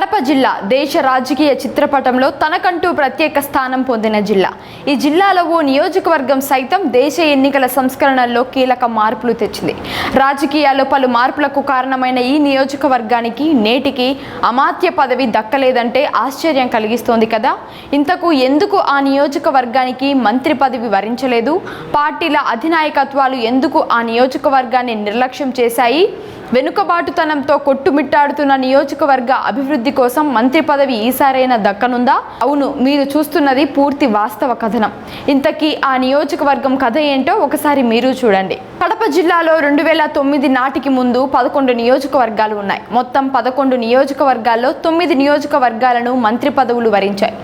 కడప జిల్లా దేశ రాజకీయ చిత్రపటంలో తనకంటూ ప్రత్యేక స్థానం పొందిన జిల్లా. ఈ జిల్లాలో ఓ నియోజకవర్గం సైతం దేశ ఎన్నికల సంస్కరణల్లో కీలక మార్పులు తెచ్చింది. రాజకీయాల్లో పలు మార్పులకు కారణమైన ఈ నియోజకవర్గానికి నేటికి అమాత్య పదవి దక్కలేదంటే ఆశ్చర్యం కలిగిస్తోంది కదా. ఇంతకు ఎందుకు ఆ నియోజకవర్గానికి మంత్రి పదవి వరించలేదు? పార్టీల అధినాయకత్వాలు ఎందుకు ఆ నియోజకవర్గాన్ని నిర్లక్ష్యం చేశాయి? వెనుకబాటుతనంతో కొట్టుమిట్టాడుతున్న నియోజకవర్గ అభివృద్ధి కోసం మంత్రి పదవి ఈసారైనా దక్కనుందా? అవును మీరు చూస్తున్నది పూర్తి వాస్తవ కథనం. ఇంతకీ ఆ నియోజకవర్గం కథ ఏంటో ఒకసారి మీరు చూడండి. కడప జిల్లాలో రెండు వేల తొమ్మిది నాటికి ముందు పదకొండు నియోజకవర్గాలు ఉన్నాయి. మొత్తం పదకొండు నియోజకవర్గాల్లో తొమ్మిది నియోజకవర్గాలను మంత్రి పదవులు వరించాయి.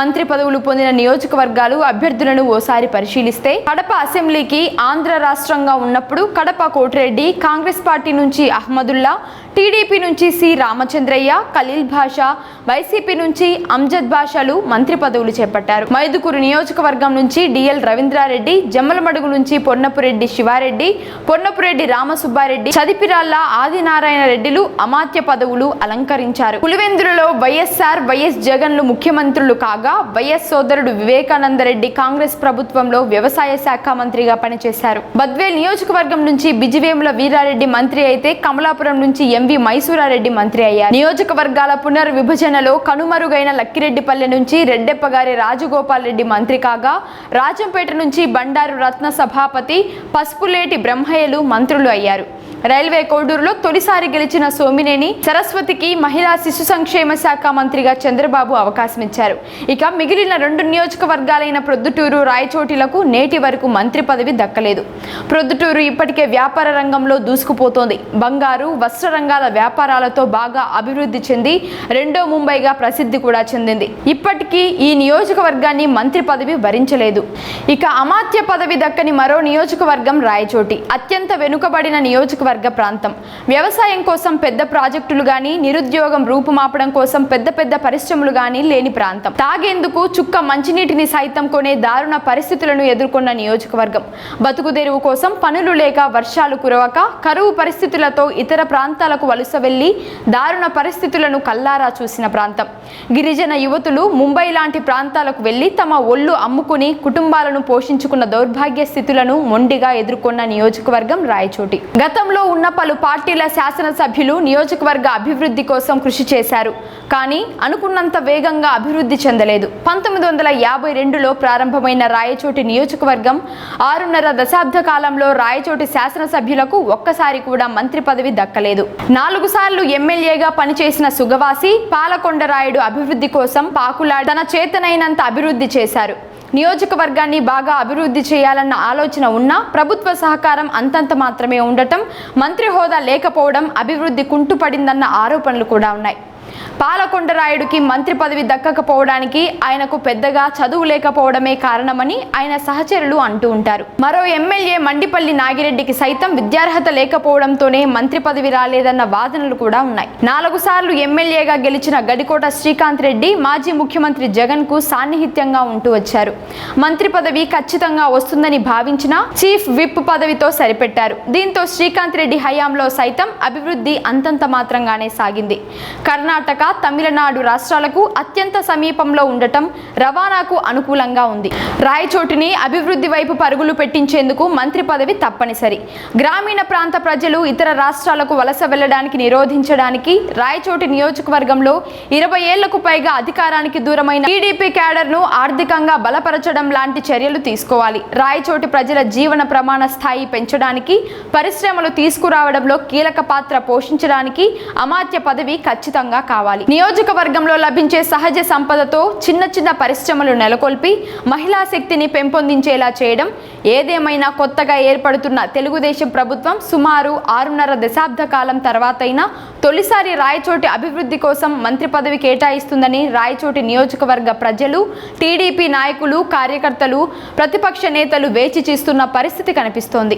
మంత్రి పదవులు పొందిన నియోజకవర్గాలు అభ్యర్థులను ఓసారి పరిశీలిస్తే కడప అసెంబ్లీకి ఆంధ్ర రాష్ట్రంగా ఉన్నప్పుడు కడప కోటిరెడ్డి కాంగ్రెస్ పార్టీ నుంచి അഹമ്മദുല്ല టీడీపీ నుంచి సి రామచంద్రయ్య ఖలీల్ భాషా వైసీపీ నుంచి అంజద్ భాషలు మంత్రి పదవులు చేపట్టారు. మైదుకూరు నియోజకవర్గం నుంచి డిఎల్ రవీంద్రారెడ్డి జమ్మలమడుగు నుంచి పొన్నపురెడ్డి శివారెడ్డి పొన్నపురెడ్డి రామసుబ్బారెడ్డి చదిపిరాళ్ళ ఆదినారాయణ రెడ్డిలు అమాత్య పదవులు అలంకరించారు. పులివెందులలో వైఎస్ఆర్ వైఎస్ జగన్లు ముఖ్యమంత్రులు కాగా వైఎస్ సోదరుడు వివేకానందరెడ్డి కాంగ్రెస్ ప్రభుత్వంలో వ్యవసాయ శాఖ మంత్రిగా పనిచేశారు. బద్వేల్ నియోజకవర్గం నుంచి బిజివేముల వీరారెడ్డి మంత్రి అయితే కమలాపురం నుంచి ఎం. ఎంవి మైసూరారెడ్డి మంత్రి అయ్యారు. నియోజకవర్గాల పునర్విభజనలో కనుమరుగైన లక్కిరెడ్డిపల్లె నుంచి రెడ్డెప్పగారి రాజగోపాల్ రెడ్డి మంత్రి కాగా రాజంపేట నుంచి బండారు రత్న సభాపతి పసుపులేటి బ్రహ్మయ్యలు మంత్రులు అయ్యారు. రైల్వే కోడూరులో తొలిసారి గెలిచిన సోమినేని సరస్వతికి మహిళా శిశు సంక్షేమ శాఖ మంత్రిగా చంద్రబాబు అవకాశం ఇచ్చారు. ఇక మిగిలిన రెండు నియోజకవర్గాలైన ప్రొద్దుటూరు రాయచోటిలకు నేటి వరకు మంత్రి పదవి దక్కలేదు. ప్రొద్దుటూరు ఇప్పటికే వ్యాపార రంగంలో దూసుకుపోతోంది. బంగారు వస్త్ర రంగాల వ్యాపారాలతో బాగా అభివృద్ధి చెంది రెండో ముంబైగా ప్రసిద్ధి కూడా చెందింది. ఇప్పటికీ ఈ నియోజకవర్గాన్ని మంత్రి పదవి భరించలేదు ఇక అమాత్య పదవి దక్కని మరో నియోజకవర్గం రాయచోటి. అత్యంత వెనుకబడిన నియోజకవర్గ ప్రాంతం. వ్యవసాయం కోసం పెద్ద ప్రాజెక్టులు కానీ నిరుద్యోగం రూపుమాపడం కోసం పెద్ద పెద్ద పరిశ్రమలు కానీ లేని ప్రాంతం. తాగేందుకు చుక్క మంచినీటిని సైతం కొనే దారుణ పరిస్థితులను ఎదుర్కొన్న నియోజకవర్గం. బతుకుదెరువు కోసం పనులు లేక వర్షాలు కురవక కరువు పరిస్థితులతో ఇతర ప్రాంతాలకు వలస వెళ్ళి దారుణ పరిస్థితులను కల్లారా చూసిన ప్రాంతం. గిరిజన యువతులు ముంబై లాంటి ప్రాంతాలకు వెళ్ళి తమ ఒళ్ళు అమ్ముకుని కుటుంబాలను పోషించుకున్న దౌర్భాగ్య స్థితులను మొండిగా ఎదుర్కొన్న నియోజకవర్గం రాయచోటి. గతంలో ఉన్న పలు పార్టీల శాసనసభ్యులు నియోజకవర్గ అభివృద్ధి కోసం కృషి చేశారు. కానీ అనుకున్నంత వేగంగా అభివృద్ధి చెందలేదు. పంతొమ్మిది వందల యాభై రెండులో ప్రారంభమైన రాయచోటి నియోజకవర్గం ఆరున్నర దశాబ్ద కాలంలో రాయచోటి శాసనసభ్యులకు ఒక్కసారి కూడా మంత్రి పదవి దక్కలేదు. నాలుగు సార్లు ఎమ్మెల్యేగా పనిచేసిన సుగవాసి పాలకొండరాయుడు అభివృద్ధి కోసం పాకులాడి తన చేతనైనంత అభివృద్ధి చేశారు. నియోజకవర్గాన్ని బాగా అభివృద్ధి చేయాలన్న ఆలోచన ఉన్నా ప్రభుత్వ సహకారం అంతంత మాత్రమే ఉండటం మంత్రి హోదా లేకపోవడం అభివృద్ధి కుంటుపడిందన్న ఆరోపణలు కూడా ఉన్నాయి. పాలకొండరాయుడికి మంత్రి పదవి దక్కకపోవడానికి ఆయనకు పెద్దగా చదువు లేకపోవడమే కారణమని ఆయన సహచరులు అంటూ ఉంటారు. మరో ఎమ్మెల్యే మండిపల్లి నాగిరెడ్డికి సైతం విద్యార్హత లేకపోవడంతోనే మంత్రి పదవి రాలేదన్న వాదనలు కూడా ఉన్నాయి. నాలుగు సార్లు ఎమ్మెల్యేగా గెలిచిన గడికోట శ్రీకాంత్ రెడ్డి మాజీ ముఖ్యమంత్రి జగన్కు సాన్నిహిత్యంగా ఉంటూ వచ్చారు. మంత్రి పదవి ఖచ్చితంగా వస్తుందని భావించిన చీఫ్ విప్ పదవితో సరిపెట్టారు. దీంతో శ్రీకాంత్ రెడ్డి హయాంలో సైతం అభివృద్ధి అంతంత మాత్రంగానే సాగింది. కర్ణాటక తమిళనాడు రాష్ట్రాలకు అత్యంత సమీపంలో ఉండటం రవాణాకు అనుకూలంగా ఉంది. రాయచోటిని అభివృద్ధి వైపు పరుగులు పెట్టించేందుకు మంత్రి పదవి తప్పనిసరి. గ్రామీణ ప్రాంత ప్రజలు ఇతర రాష్ట్రాలకు వలస వెళ్ళడానికి నిరోధించడానికి రాయచోటి నియోజకవర్గంలో ఇరవై ఏళ్ళకు పైగా అధికారానికి దూరమైన టీడీపీ క్యాడర్ను ఆర్థికంగా బలపరచడం లాంటి చర్యలు తీసుకోవాలి. రాయచోటి ప్రజల జీవన ప్రమాణ స్థాయి పెంచడానికి పరిశ్రమలు తీసుకురావడంలో కీలక పాత్ర పోషించడానికి అమాత్య పదవి ఖచ్చితంగా కావాలి. నియోజకవర్గంలో లభించే సహజ సంపదతో చిన్న చిన్న పరిశ్రమలు నెలకొల్పి మహిళా శక్తిని పెంపొందించేలా చేయడం ఏదేమైనా కొత్తగా ఏర్పడుతున్న తెలుగుదేశం ప్రభుత్వం సుమారు ఆరున్నర దశాబ్ద కాలం తర్వాతైనా తొలిసారి రాయచోటి అభివృద్ధి కోసం మంత్రి పదవి కేటాయిస్తుందని రాయచోటి నియోజకవర్గ ప్రజలు టీడీపీ నాయకులు కార్యకర్తలు ప్రతిపక్ష నేతలు వేచి చూస్తున్న పరిస్థితి కనిపిస్తోంది.